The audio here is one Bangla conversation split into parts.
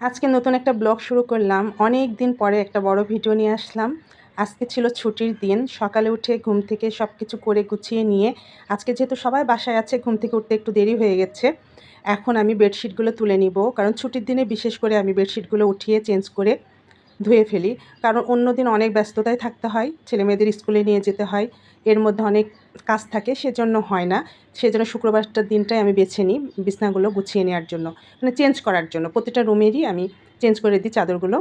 আজকে নতুন একটা ব্লগ শুরু করলাম। অনেক দিন পরে একটা বড় ভিডিও নিয়ে আসলাম। আজকে ছিল ছুটির দিন। সকালে উঠে ঘুম থেকে সব কিছু করে গুছিয়ে নিয়ে আজকে যেহেতু সবাই বাসায় আছে, ঘুম থেকে উঠতে একটু দেরি হয়ে গেছে। এখন আমি বেডশিটগুলো তুলে নিব। কারণ ছুটির দিনে বিশেষ করে আমি বেডশিটগুলো উঠিয়ে চেঞ্জ করে ধুয়ে ফেলি। কারণ অন্য দিন অনেক ব্যস্ততায় থাকতে হয় ছেলে মেয়েদের স্কুলে নিয়ে যেতে হয়, এর মধ্যে অনেক কাজ থাকে, সেজন্য হয় না। সেজন্য শুক্রবারটার দিনটাই আমি বেছে নিই বিছনাগুলো গুছিয়ে নেওয়ার জন্য মানে চেঞ্জ করার জন্য। প্রতিটা রুমেরই আমি চেঞ্জ করে দিই চাদরগুলো।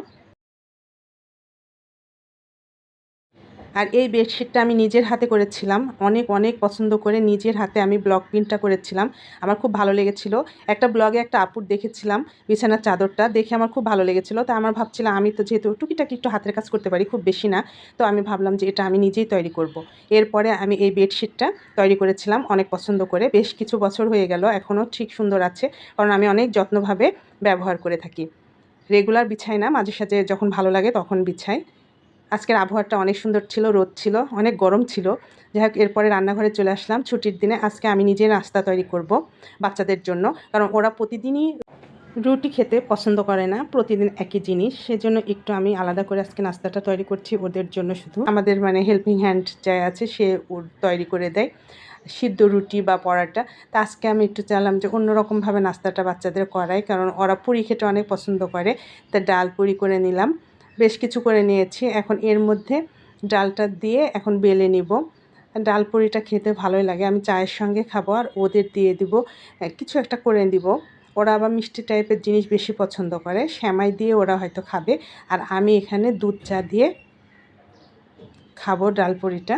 আর এই বেডশিটটা আমি নিজের হাতে করেছিলাম। অনেক অনেক পছন্দ করে নিজের হাতে আমি ব্লগ প্রিন্টটা করেছিলাম। আমার খুব ভালো লেগেছিল। একটা ব্লগে একটা আপুর দেখেছিলাম বিছানার চাদরটা, দেখে আমার খুব ভালো লেগেছিল। তো আমার ভাবছিলাম, আমি তো যেহেতু টুকিটাকি একটু হাতের কাজ করতে পারি, খুব বেশি না। তো আমি ভাবলাম যে এটা আমি নিজেই তৈরি করব। এরপরে আমি এই বেডশিটটা তৈরি করেছিলাম অনেক পছন্দ করে। বেশ কিছু বছর হয়ে গেল, এখনও ঠিক সুন্দর আছে। কারণ আমি অনেক যত্নভাবে ব্যবহার করে থাকি। রেগুলার বিছাই না, মাঝে সাঝে যখন ভালো লাগে তখন বিছাই। আজকের আবহাওয়াটা অনেক সুন্দর ছিল, রোদ ছিল, অনেক গরম ছিল। যাই হোক, এরপরে রান্নাঘরে চলে আসলাম। ছুটির দিনে আজকে আমি নিজে নাস্তা তৈরি করব বাচ্চাদের জন্য। কারণ ওরা প্রতিদিনই রুটি খেতে পছন্দ করে না, প্রতিদিন একই জিনিস। সেজন্য একটু আমি আলাদা করে আজকে নাস্তাটা তৈরি করছি ওদের জন্য শুধু। আমাদের মানে হেল্পিং হ্যান্ড যাই আছে, সে ওর তৈরি করে দেয় সিদ্ধ রুটি বা পরাটা। তা আজকে আমি একটু চাইলাম যে অন্যরকমভাবে নাস্তাটা বাচ্চাদের করাই, কারণ ওরা পুরি খেতে অনেক পছন্দ করে। তা ডাল পুরি করে নিলাম। বেশ কিছু করে নিয়েছি। এখন এর মধ্যে ডালটা দিয়ে এখন বেলে নিব। ডাল পুরিটা খেতে ভালোই লাগে। আমি চায়ের সঙ্গে খাব আর ওদের দিয়ে দিব কিছু একটা করে দিব ওরা আবার মিষ্টি টাইপের জিনিস বেশি পছন্দ করে। শ্যামাই দিয়ে ওরা হয়তো খাবে। আর আমি এখানে দুধ চা দিয়ে খাব ডাল পুরিটা।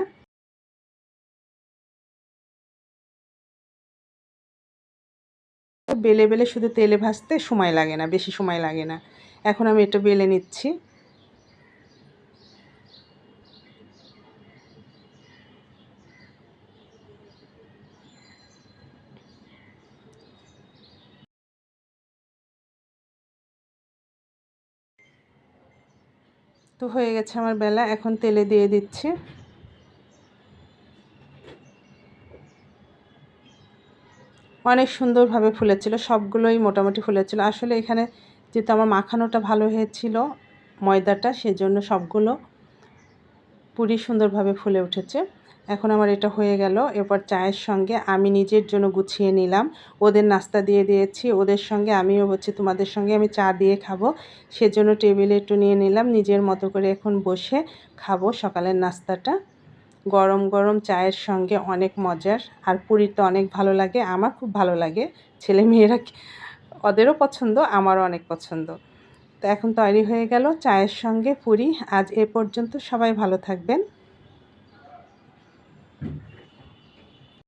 বেলে বেলে শুধু তেলে ভাজতে সময় লাগে না, বেশি সময় লাগে না। এখন আমি এটা বেলে নিচ্ছি। তো হয়ে গেছে আমার বেলা, এখন তেলে দিয়ে দিচ্ছি। অনেক সুন্দরভাবে ফুলেছিল, সবগুলোই মোটামুটি ফুলেছিল। আসলে এখানে যেহেতু আমার মাখানোটা ভালো হয়েছিল ময়দাটা, সেজন্য সবগুলো পুরি সুন্দরভাবে ফুলে উঠেছে। এখন আমার এটা হয়ে গেল। এরপর চায়ের সঙ্গে আমি নিজের জন্য গুছিয়ে নিলাম। ওদের নাস্তা দিয়ে দিয়েছি। ওদের সঙ্গে আমিও হচ্ছে তোমাদের সঙ্গে আমি চা দিয়ে খাব। সেজন্য টেবিলে একটু নিয়ে নিলাম। নিজের মতো করে এখন বসে খাব সকালের নাস্তাটা। গরম গরম চায়ের সঙ্গে অনেক মজার। আর পুরি তো অনেক ভালো লাগে। আমার খুব ভালো লাগে। ছেলে মেয়েরা ওদেরও পছন্দ, আমারও অনেক পছন্দ। তো এখন তৈরি হয়ে গেল চায়ের সঙ্গে পুরি। আজ এ পর্যন্ত সবাই ভালো থাকবেন।